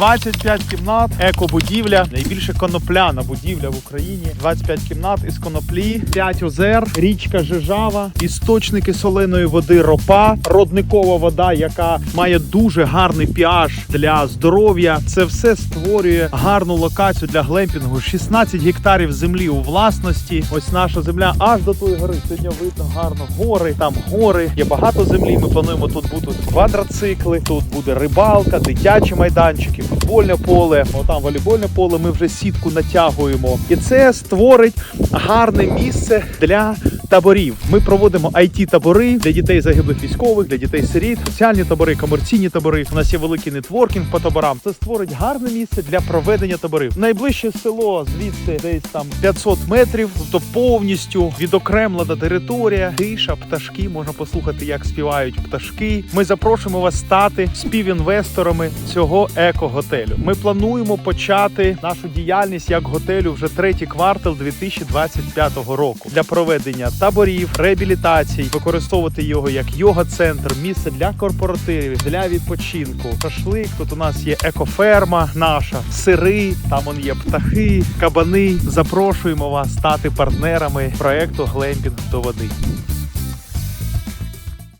25 кімнат, екобудівля, найбільше конопляна будівля в Україні. 25 кімнат із коноплі, 5 озер, річка Жижава, істочники соленої води ропа, родникова вода, яка має дуже гарний pH для здоров'я. Це все створює гарну локацію для глемпінгу. 16 гектарів землі у власності. Ось наша земля аж до тої гори. Сьогодні видно гарно гори. Там гори. Є багато землі. Ми плануємо тут будуть квадроцикли. Тут буде рибалка, дитячі майданчики, футбольне поле. Отам волейбольне поле. Ми вже сітку натягуємо. І це створить гарне місце для таборів. Ми проводимо it табори для дітей загиблих військових, для дітей сиріт, соціальні табори, комерційні табори. У нас є великий нетворкінг по таборам. Це створить гарне місце для проведення таборів. Найближче село звідси десь там 500 метрів, тобто повністю відокремлена територія. Тиша, пташки можна послухати, як співають пташки. Ми запрошуємо вас стати співінвесторами цього еко-готелю. Ми плануємо почати нашу діяльність як готелю вже третій квартал 2025 року для проведення таборів, реабілітацій, використовувати його як йога-центр, місце для корпоративів, для відпочинку. Шашлик. Тут у нас є екоферма наша, сири, там он є птахи, кабани. Запрошуємо вас стати партнерами проекту Глемпінг до води.